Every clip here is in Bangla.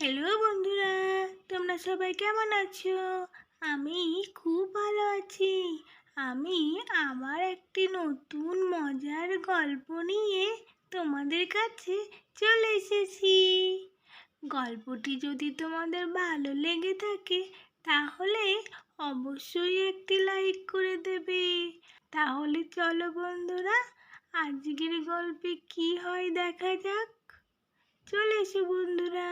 হ্যালো বন্ধুরা, তোমরা সবাই কেমন আছো? আমি খুব ভালো আছি। আমি আমার একটি নতুন মজার গল্প নিয়ে তোমাদের কাছে চলে এসেছি। গল্পটি যদি তোমাদের ভালো লেগে থাকে, তাহলে অবশ্যই একটি লাইক করে দেবে। তাহলে চলো বন্ধুরা, আজকের গল্পে কি হয় দেখা যাক। চলে এসো বন্ধুরা।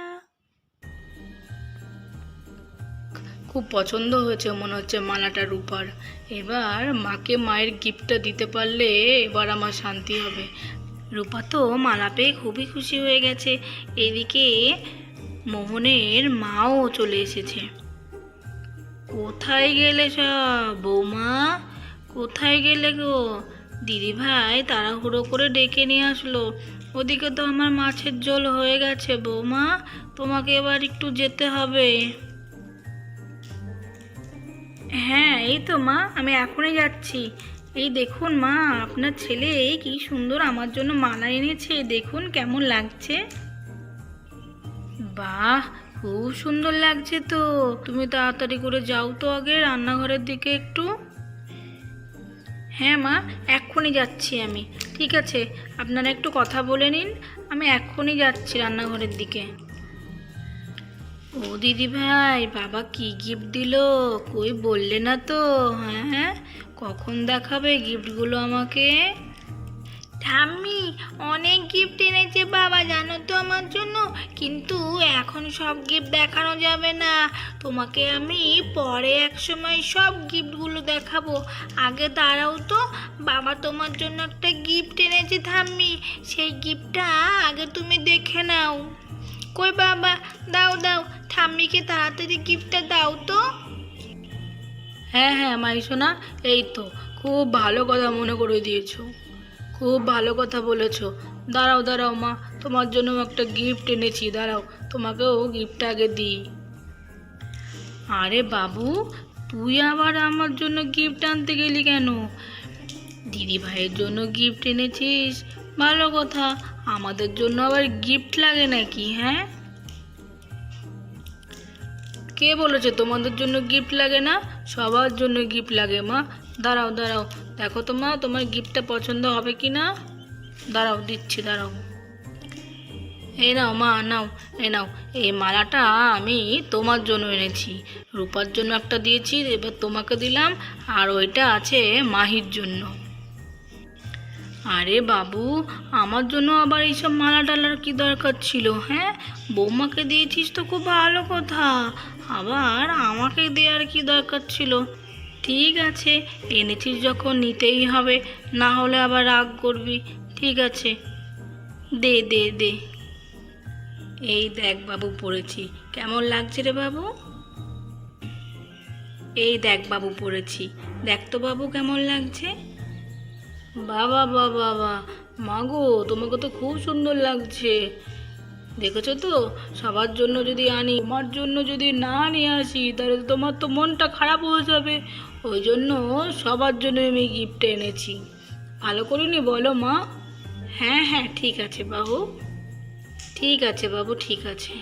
খুব পছন্দ হয়েছে, মনে হচ্ছে মালাটা রূপার। এবার মাকে মায়ের গিফটটা দিতে পারলে এবার আমার শান্তি হবে। রূপা তো মালা পেয়ে খুবই খুশি হয়ে গেছে। এদিকে মোহনের মাও চলে এসেছে। কোথায় গেলে সব, বৌমা? কোথায় গেলে গো? দিদি ভাই তাড়াহুড়ো করে ডেকে নিয়ে আসলো। ওদিকে তো আমার মাছের ঝোল হয়ে গেছে, বৌমা। তোমাকে এবার একটু যেতে হবে। হ্যাঁ এই তো মা, আমি এখনই যাচ্ছি। এই দেখুন মা, আপনার ছেলে এই কি সুন্দর আমার জন্য মালা এনেছে দেখুন কেমন লাগছে। বাহ, খুব সুন্দর লাগছে তো। তুমি তাড়াতাড়ি করে যাও তো আগে রান্নাঘরের দিকে একটু। হ্যাঁ মা এক্ষুনি যাচ্ছি আমি। ঠিক আছে, আপনারা একটু কথা বলে নিন, আমি এক্ষুনি যাচ্ছি রান্নাঘরের দিকে। ও দিদি ভাই, বাবা কি গিফট দিলো? কই বললে না তো? হ্যাঁ কখন দেখাবে গিফটগুলো আমাকে? ঠাম্মি, অনেক গিফট এনেছে বাবা, জানো তো আমার জন্য? কিন্তু এখন সব গিফট দেখানো যাবে না। তোমাকে আমি পরে এক সময় সব গিফটগুলো দেখাবো। আগে দাঁড়াও তো। বাবা তোমার জন্য একটা গিফট এনেছে ঠাম্মি। সেই গিফটটা আগে তুমি দেখে নাও। কই বাবা, দাও দাও, ঠাম্মিকে তাড়াতাড়ি গিফটটা দাও তো। হ্যাঁ হ্যাঁ মাই সোনা এই তো, খুব ভালো কথা মনে করে দিয়েছ। খুব ভালো কথা বলেছ। দাঁড়াও দাঁড়াও, মা, তোমার জন্য একটা গিফট এনেছি, দাঁড়াও, তোমাকেও গিফট আগে দিই। আরে বাবু, তুই আবার আমার জন্য গিফট আনতে গেলি কেন? দিদি ভাইয়ের জন্য গিফট এনেছিস ভালো কথা। আমাদের জন্য আবার গিফট লাগে নাকি হ্যাঁ? কে বলেছে তোমাদের জন্য গিফট লাগে না? সবার জন্য গিফট লাগে, মা। দাঁড়াও দাঁড়াও। দেখো তো, মা, তোমার গিফটটা পছন্দ হবে কি না? দাঁড়াও, দিচ্ছি, দাঁড়াও। এই নাও, মা, নাও, এই নাও। এই মালাটা আমি তোমার জন্য এনেছি। রূপার জন্য একটা দিয়েছি, এবার তোমাকে দিলাম, আর ওইটা আছে মাহির জন্য। আরে বাবু, আমার জন্য আবার এইসব মালা টালার কি দরকার ছিল হ্যাঁ? বৌমাকে দিয়েছিস তো খুব ভালো কথা। আবার আমাকে দেওয়ার কি দরকার ছিল? ঠিক আছে, এনেছিস যখন, নিতেই হবে, না হলে আবার রাগ করবি। ঠিক আছে। দে দে দে। এই দেখ বাবু, পড়েছি। কেমন লাগছে রে বাবু? এই দেখ বাবু, পড়েছি। দেখ তো বাবু, কেমন লাগছে? বাবা বাবা বাবা। মাগো তোমাকে তো খুব সুন্দর লাগছে। দেখেছ তো? সবার জন্য যদি আনি, তোমার জন্য যদি না নিয়ে আসি, তাহলে তোমার তো মনটা খারাপ হয়ে যাবে। ওই জন্য সবার জন্য আমি গিফট এনেছি। ভালো করিনি বলো মা? হ্যাঁ হ্যাঁ ঠিক আছে বাবু। ঠিক আছে বাবু, ঠিক আছে।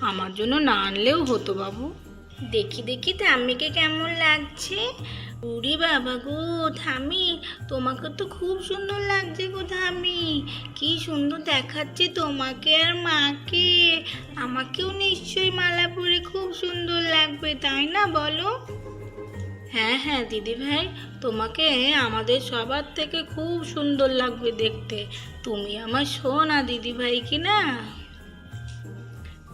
আমার জন্য না আনলেও হতো বাবু। দেখি দেখি ঠাম্মিকে কেমন লাগছে। উরি বাবা গো, থামি, তোমাকে তো খুব সুন্দর লাগছে গো থামি। কি সুন্দর দেখাচ্ছে তোমাকে আর মাকে। আমাকেও নিশ্চয়ই মালা পরে খুব সুন্দর লাগবে, তাই না বলো? হ্যাঁ হ্যাঁ দিদি ভাই, তোমাকে আমাদের সবার থেকে খুব সুন্দর লাগবে দেখতে। তুমি আমার সোনা দিদি ভাই কি না?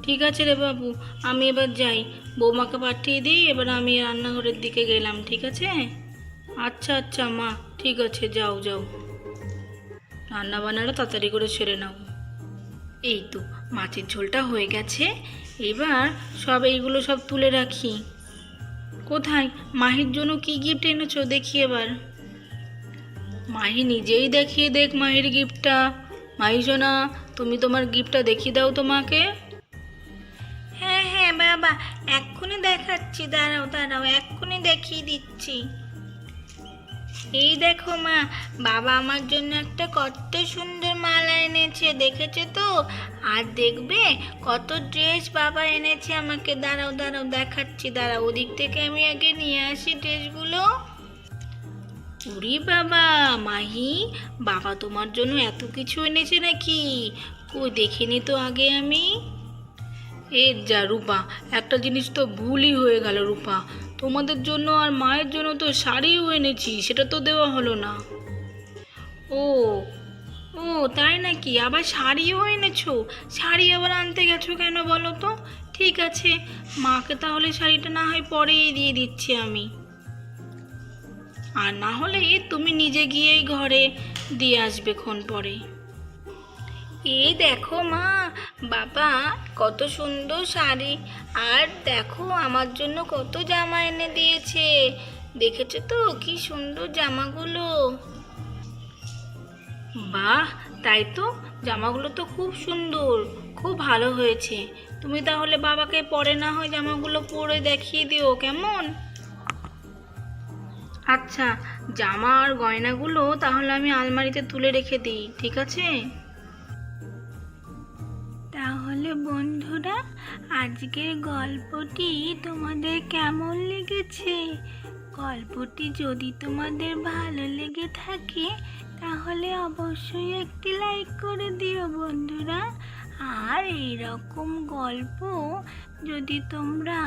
ঠিক আছে রে বাবু, আমি এবার যাই। বৌমাকে পাঠিয়ে দিই, এবার আমি রান্নাঘরের দিকে গেলাম, ঠিক আছে? আচ্ছা আচ্ছা মা, ঠিক আছে, যাও যাও। রান্না বান্নাটা তাড়াতাড়ি করে সেরে নাও। এই তো, মাছের ঝোলটা হয়ে গেছে। এবার সব এইগুলো সব তুলে রাখি। কোথায়? মাহির জন্য কি গিফট এনেছো? দেখি এবার। মাহি নিজেই দেখিয়ে দেখ মাহির গিফটটা মাহি সোনা, তুমি তোমার গিফটটা দেখিয়ে দাও তোমাকে। বাবা, এক্ষুনি দেখাচ্ছি, দাঁড়াও দাঁড়াও, এক্ষুনি দেখিয়ে দিচ্ছি। এই দেখো মা, বাবা আমার জন্য একটা কত সুন্দর মালা এনেছে, দেখেছে তো? আর দেখবে, কত ড্রেস বাবা এনেছে আমাকে। দাঁড়াও দাঁড়াও, দেখাচ্ছি, দাঁড়াও, ওদিক থেকে আমি আগে নিয়ে আসি ড্রেসগুলো উরি বাবা, মাহি, বাবা তোমার জন্য এত কিছু এনেছে নাকি? কই, দেখিনি তো আগে আমি। এ যা রূপা, একটা জিনিস তো ভুলই হয়ে গেল রূপা। তোমাদের জন্য আর মায়ের জন্য তো শাড়িও এনেছি, সেটা তো দেওয়া হলো না। ও ও, তাই নাকি? আবার শাড়িও এনেছো? শাড়ি আবার আনতে গেছো কেন বলো তো? ঠিক আছে, মাকে তাহলে শাড়িটা না হয় পরেই দিয়ে দিচ্ছি আমি। আর না হলে তুমি নিজে গিয়েই ঘরে দিয়ে আসবে ক্ষণ পরে। এই দেখো মা, বাবা কত সুন্দর শাড়ি। আর দেখো আমার জন্য কত জামা এনে দিয়েছে। দেখেছ তো কি সুন্দর জামাগুলো? বাহ, তাই তো? জামাগুলো তো খুব সুন্দর, খুব ভালো হয়েছে। তুমি তাহলে বাবাকে পরে না হয় জামাগুলো পরে দেখিয়ে দিও, কেমন? আচ্ছা জামা আর গয়নাগুলো তাহলে আমি আলমারিতে তুলে রেখে দিই, ঠিক আছে? বন্ধুরা, আজকের গল্পটি তোমাদের কেমন লেগেছে? গল্পটি যদি তোমাদের ভালো লেগে থাকে, তাহলে অবশ্যই একটি লাইক করে দিও বন্ধুরা। আর এইরকম গল্প যদি তোমরা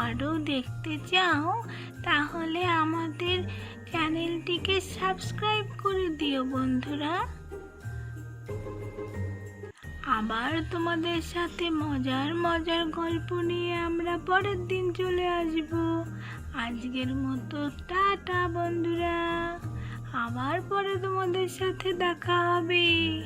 আরও দেখতে চাও, তাহলে আমাদের চ্যানেলটিকে সাবস্ক্রাইব করে দিও বন্ধুরা। আবার তোমাদের সাথে মজার মজার গল্প নিয়ে আমরা পরের দিন চলে আসব। আজকের মতো টাটা বন্ধুরা। আবার পরে তোমাদের সাথে দেখা হবে।